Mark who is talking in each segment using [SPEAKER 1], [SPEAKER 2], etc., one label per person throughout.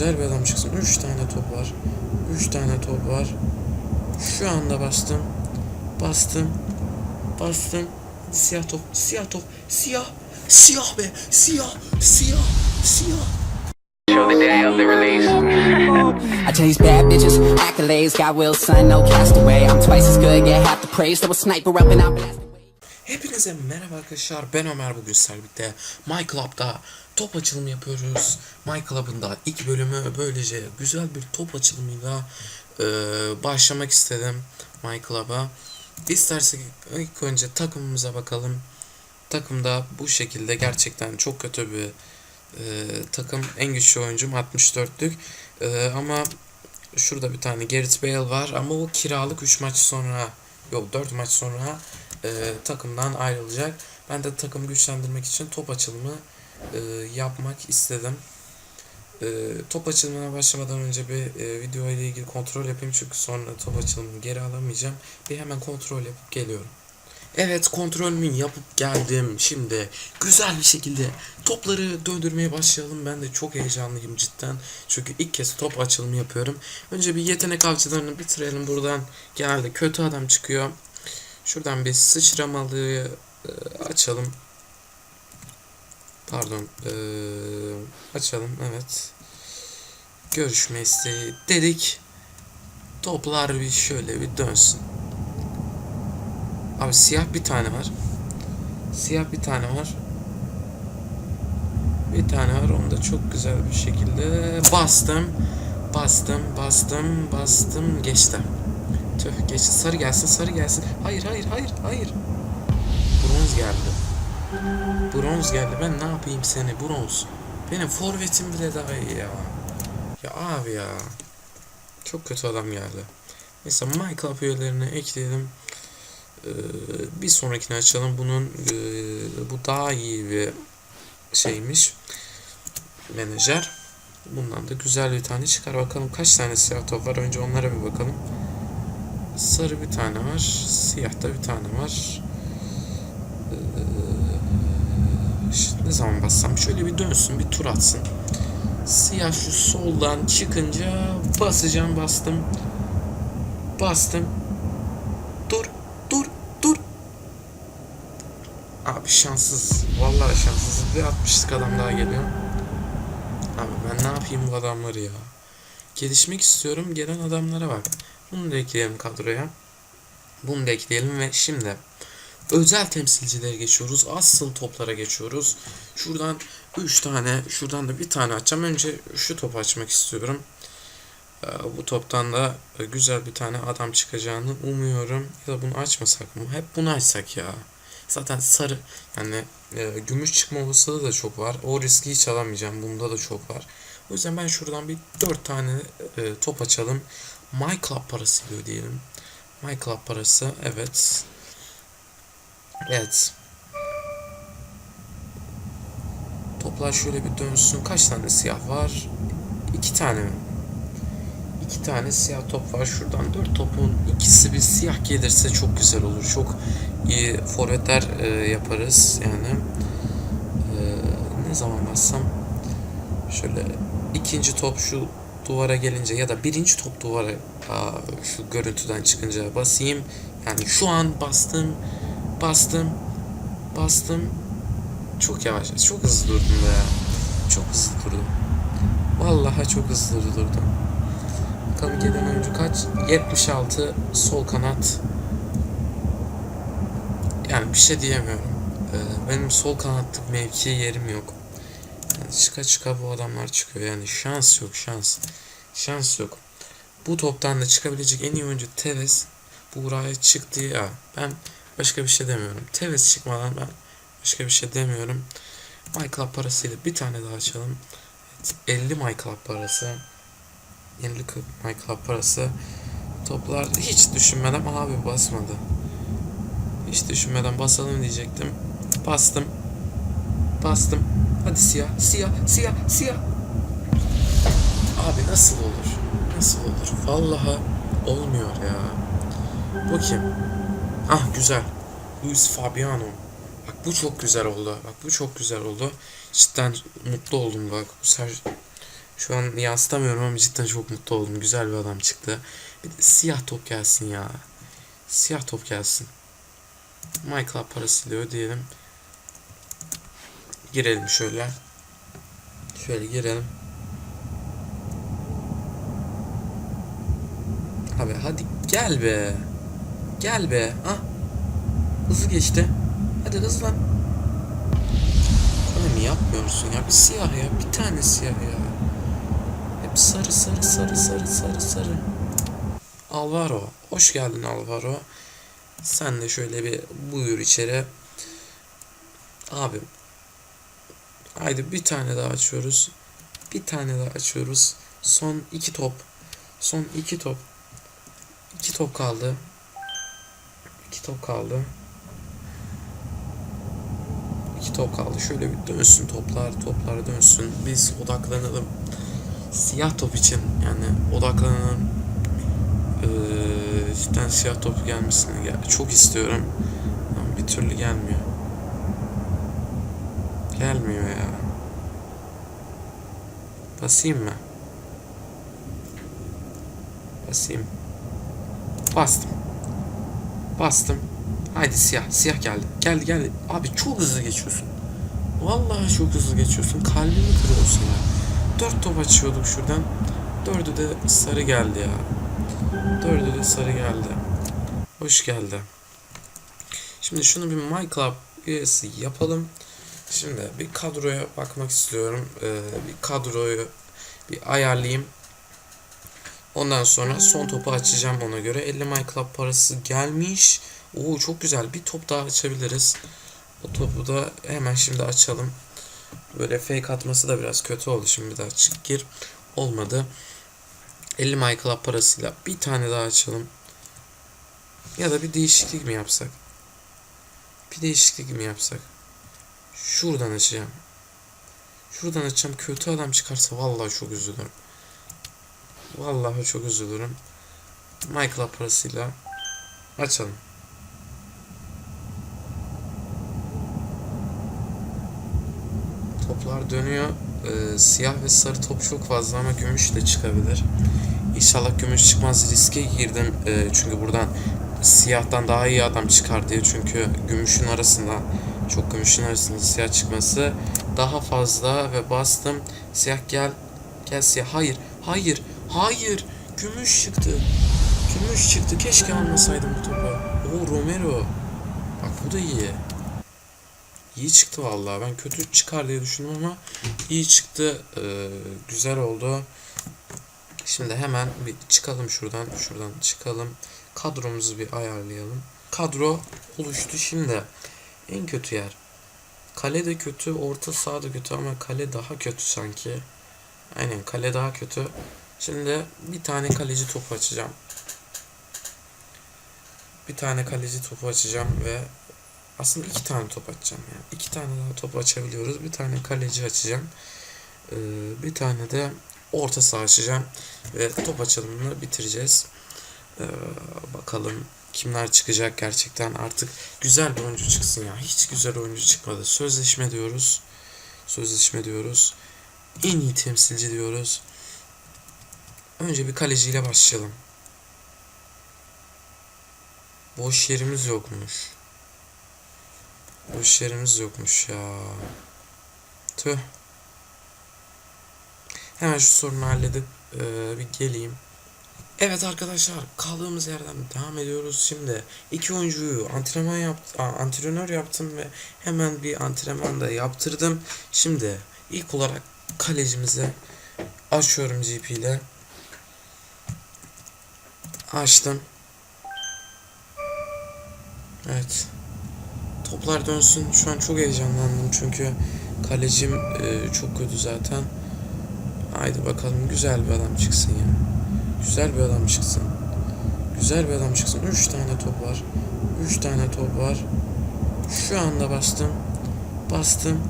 [SPEAKER 1] güzel bir adam çıksın. 3 tane top var. 3 tane top var. Şu anda bastım. Bastım. Bastım. Siyah top. Siyah top. Siyah. Siyah be. Siyah. Siyah. Siyah.
[SPEAKER 2] Show the day of the release.
[SPEAKER 3] I chase bad bitches, accolades, got will, son, no castaway. I'm twice as good, get half the praise. Throw a sniper up and away.
[SPEAKER 1] Hepinize merhaba arkadaşlar. Ben Ömer bugün sizlerle birlikte My Club'da top açılımı yapıyoruz. My Club'ın da ilk bölümü böylece güzel bir top açılımıyla e, başlamak istedim My Club'a. İstersek ilk önce takımımıza bakalım. Takımda bu şekilde gerçekten çok kötü bir e, takım. En güçlü oyuncum 64'lük. E, ama şurada bir tane Gareth Bale var ama o kiralık 3 maç sonra yok 4 maç sonra e, takımdan ayrılacak. Ben de takım güçlendirmek için top açılımı e, yapmak istedim. E, top açılımına başlamadan önce bir e, video ile ilgili kontrol yapayım çünkü sonra top açılımını geri alamayacağım. Bir hemen kontrol yapıp geliyorum. Evet kontrolümü yapıp geldim. Şimdi güzel bir şekilde topları döndürmeye başlayalım. Ben de çok heyecanlıyım cidden. Çünkü ilk kez top açılımı yapıyorum. Önce bir yetenek avcılarını bitirelim. Buradan genelde kötü adam çıkıyor. Şuradan bir sıçramalıyı e, açalım. Pardon. e, açalım evet. Görüşme isteği dedik. Toplar bir şöyle bir dönsün. Abi siyah bir tane var. Siyah bir tane var. Bir tane var. Onu da çok güzel bir şekilde bastım. Bastım, bastım, bastım. Geçti. Tüh geçti. Sarı gelsin, sarı gelsin. Hayır, hayır, hayır, hayır. Bronz geldi. Bronz geldi. Ben ne yapayım seni bronz? Benim forvetim bile daha iyi ya. Ya abi ya. Çok kötü adam geldi. Mesela My Club üyelerini ekleyelim. Ee, bir sonrakini açalım. Bunun e, bu daha iyi bir şeymiş. Menajer. Bundan da güzel bir tane çıkar. Bakalım kaç tane siyah top var. Önce onlara bir bakalım. Sarı bir tane var. Siyah da bir tane var. Ee, şimdi ne zaman bassam şöyle bir dönsün, bir tur atsın. Siyah şu soldan çıkınca basacağım, bastım. Bastım. Dur, dur, dur. Abi şanssız. Vallahi şanssız. Bir 60'lık adam daha geliyor. Abi ben ne yapayım bu adamları ya? Gelişmek istiyorum. Gelen adamlara bak. Bunu da ekleyelim kadroya. Bunu da ekleyelim ve şimdi özel temsilcilere geçiyoruz. Asıl toplara geçiyoruz. Şuradan 3 tane, şuradan da bir tane açacağım. Önce şu topu açmak istiyorum. Ee, Bu toptan da güzel bir tane adam çıkacağını umuyorum. Ya da bunu açmasak mı? Hep bunu açsak ya. Zaten sarı yani e, gümüş çıkma olasılığı da çok var. O riski hiç alamayacağım. Bunda da çok var. O yüzden ben şuradan bir 4 tane e, top açalım. My Club parası diyor diyelim. My Club parası evet. Evet. Toplar şöyle bir dönsün. Kaç tane siyah var? İki tane mi? İki tane siyah top var. Şuradan dört topun ikisi bir siyah gelirse çok güzel olur. Çok iyi forvetler e, yaparız yani. E, ne zaman bassam şöyle ikinci top şu duvara gelince ya da birinci top duvara aa, şu görüntüden çıkınca basayım. Yani şu an bastım, bastım, bastım. Çok yavaş, çok hızlı durdum be ya. Çok hızlı durdum. Vallahi çok hızlı durdum. Bakalım gelen oyuncu kaç? 76 sol kanat. Yani bir şey diyemiyorum. Ee, benim sol kanatlık mevki yerim yok. Yani çıka çıka bu adamlar çıkıyor. Yani şans yok şans. Şans yok. Bu toptan da çıkabilecek en iyi oyuncu Tevez. Buraya çıktı ya. Ben başka bir şey demiyorum. Tevez çıkmadan ben başka bir şey demiyorum. My Club parasıyla bir tane daha açalım. Evet, 50 My Club parası. 50 My Club parası. Toplar hiç düşünmeden abi basmadı. Hiç düşünmeden basalım diyecektim. Bastım. Bastım. Hadi siyah, siyah, siyah, siyah. Abi nasıl olur? Nasıl olur? Vallahi olmuyor ya. Bu kim? Ah güzel. Luis Fabiano. Bak bu çok güzel oldu. Bak bu çok güzel oldu. Cidden mutlu oldum bak. Sefer Şu an yansıtamıyorum ama cidden çok mutlu oldum. Güzel bir adam çıktı. Bir de siyah top gelsin ya. Siyah top gelsin. Michael parasıyla ödeyelim. Girelim şöyle. Şöyle girelim. Abi hadi gel be. Gel be. Ah. Hızlı geçti. Hadi hızlan. Oğlum yapmıyorsun ya. Bir siyah ya. Bir tane siyah ya. Hep sarı sarı sarı sarı sarı sarı. Alvaro. Hoş geldin Alvaro. Sen de şöyle bir buyur içeri. Abim. Haydi bir tane daha açıyoruz. Bir tane daha açıyoruz. Son iki top. Son iki top. İki top kaldı. İki top kaldı. İki top kaldı. Şöyle bir dönsün toplar. Toplar dönsün. Biz odaklanalım. Siyah top için yani odaklanalım. Ee, cidden siyah top gelmesini gel çok istiyorum. Ama bir türlü gelmiyor. Gelmiyor ya. Basayım mı? Basayım. Bastım. Bastım. Haydi siyah. Siyah geldi. Geldi geldi. Abi çok hızlı geçiyorsun. Vallahi çok hızlı geçiyorsun. Kalbimi kırıyorsun ya. Dört top açıyorduk şuradan. Dördü de sarı geldi ya. Dördü de sarı geldi. Hoş geldi. Şimdi şunu bir My Club üyesi yapalım. Şimdi bir kadroya bakmak istiyorum. Ee, bir kadroyu bir ayarlayayım. Ondan sonra son topu açacağım ona göre. 50 My Club parası gelmiş. Oo çok güzel. Bir top daha açabiliriz. O topu da hemen şimdi açalım. Böyle fake atması da biraz kötü oldu. Şimdi bir daha çık gir. Olmadı. 50 My Club parasıyla bir tane daha açalım. Ya da bir değişiklik mi yapsak? Bir değişiklik mi yapsak? Şuradan açacağım. Şuradan açacağım. Kötü adam çıkarsa vallahi çok üzülürüm. Vallahi çok üzülürüm. Club parasıyla açalım. Toplar dönüyor. Ee, siyah ve sarı top çok fazla ama gümüş de çıkabilir. İnşallah gümüş çıkmaz riske girdim. Ee, çünkü buradan siyahtan daha iyi adam çıkar diye. Çünkü gümüşün arasında çok gümüşün arasında siyah çıkması daha fazla ve bastım. Siyah gel. Gel siyah. Hayır. Hayır. Hayır. Gümüş çıktı. Gümüş çıktı. Keşke almasaydım bu topu. Oo Romero. Bak bu da iyi. İyi çıktı vallahi. Ben kötü çıkar diye düşündüm ama iyi çıktı. Ee, güzel oldu. Şimdi hemen bir çıkalım şuradan. Şuradan çıkalım. Kadromuzu bir ayarlayalım. Kadro oluştu şimdi. En kötü yer. Kale de kötü, orta saha da kötü ama kale daha kötü sanki. Aynen kale daha kötü. Şimdi bir tane kaleci topu açacağım. Bir tane kaleci topu açacağım ve aslında iki tane top açacağım yani. İki tane daha top açabiliyoruz. Bir tane kaleci açacağım. Ee, bir tane de orta saha açacağım. Ve top açılımını bitireceğiz. Ee, bakalım kimler çıkacak gerçekten artık güzel bir oyuncu çıksın ya. Hiç güzel oyuncu çıkmadı. Sözleşme diyoruz. Sözleşme diyoruz. En iyi temsilci diyoruz. Önce bir kaleciyle başlayalım. Boş yerimiz yokmuş. Boş yerimiz yokmuş ya. Tüh. Hemen şu sorunu halledip eee, bir geleyim. Evet arkadaşlar kaldığımız yerden devam ediyoruz. Şimdi iki oyuncuyu antrenman yapt, a, antrenör yaptım ve hemen bir antrenman da yaptırdım. Şimdi ilk olarak kalecimize açıyorum GP ile. Açtım. Evet. Toplar dönsün. Şu an çok heyecanlandım çünkü kalecim e, çok kötü zaten. Haydi bakalım güzel bir adam çıksın ya. Güzel bir adam çıksın. Güzel bir adam çıksın. 3 tane top var. 3 tane top var. Şu anda bastım. Bastım.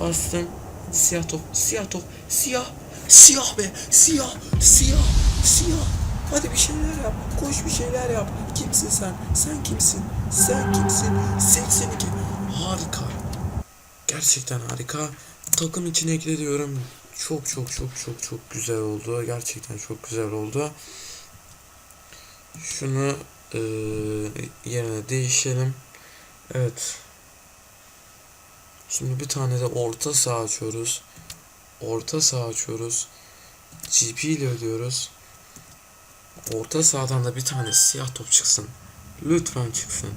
[SPEAKER 1] Bastım. Siyah top. Siyah top. Siyah. Siyah be. Siyah. Siyah. Siyah. Hadi bir şeyler yap. Koş bir şeyler yap. Kimsin sen? Sen kimsin? Sen kimsin? 82. Harika. Gerçekten harika. Takım içine ekle diyorum. Çok çok çok çok çok güzel oldu. Gerçekten çok güzel oldu. Şunu eee, yerine değişelim. Evet. Şimdi bir tane de orta saha açıyoruz. Orta saha açıyoruz. GP ile ödüyoruz. Orta sahadan da bir tane siyah top çıksın. Lütfen çıksın.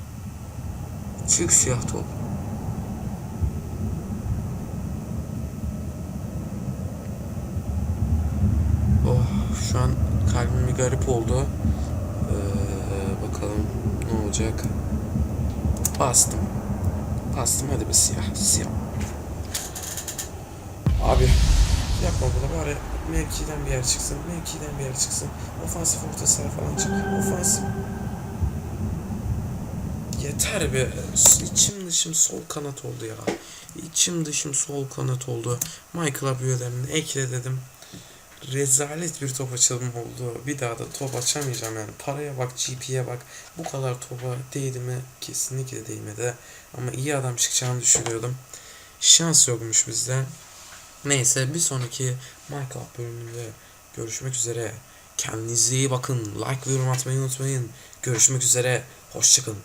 [SPEAKER 1] Çık siyah top. Oh şu an kalbim bir garip oldu. Ee, bakalım ne olacak. Bastım. Bastım hadi bir siyah. Siyah. Abi yapma bunu bari mevkiden bir yer çıksın. Mevkiden bir yer çıksın. Ofansif orta saha falan çık. Ofansif. Yeter be. İçim dışım sol kanat oldu ya. İçim dışım sol kanat oldu. Michael üyelerini ekle dedim. Rezalet bir top açılımı oldu. Bir daha da top açamayacağım yani. Paraya bak, GP'ye bak. Bu kadar topa değdi mi? Kesinlikle değmedi. Ama iyi adam çıkacağını düşünüyordum. Şans yokmuş bizde. Neyse bir sonraki Minecraft bölümünde görüşmek üzere. Kendinize iyi bakın. Like ve yorum atmayı unutmayın. Görüşmek üzere. Hoşçakalın.